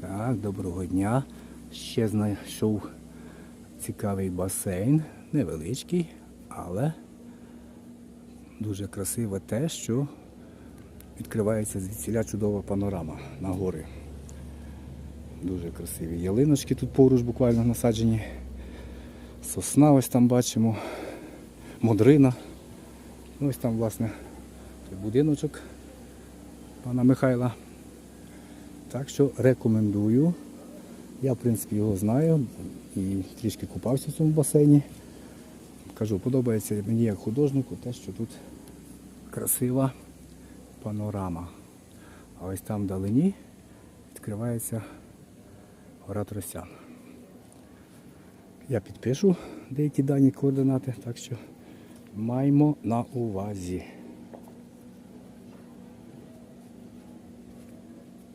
Так, доброго дня. Ще знайшов цікавий басейн, невеличкий, але дуже красиве те, що відкривається звідсіля чудова панорама на гори. Дуже красиві ялиночки тут поруч буквально насаджені. Сосна ось там бачимо, модрина. Ось там, власне, будиночок пана Михайла. Так що рекомендую. Я, в принципі, його знаю і трішки купався в цьому басейні. Кажу, подобається мені як художнику те, що тут красива панорама. А ось там вдалині відкривається гора Тростян. Я підпишу деякі дані координати, так що маємо на увазі.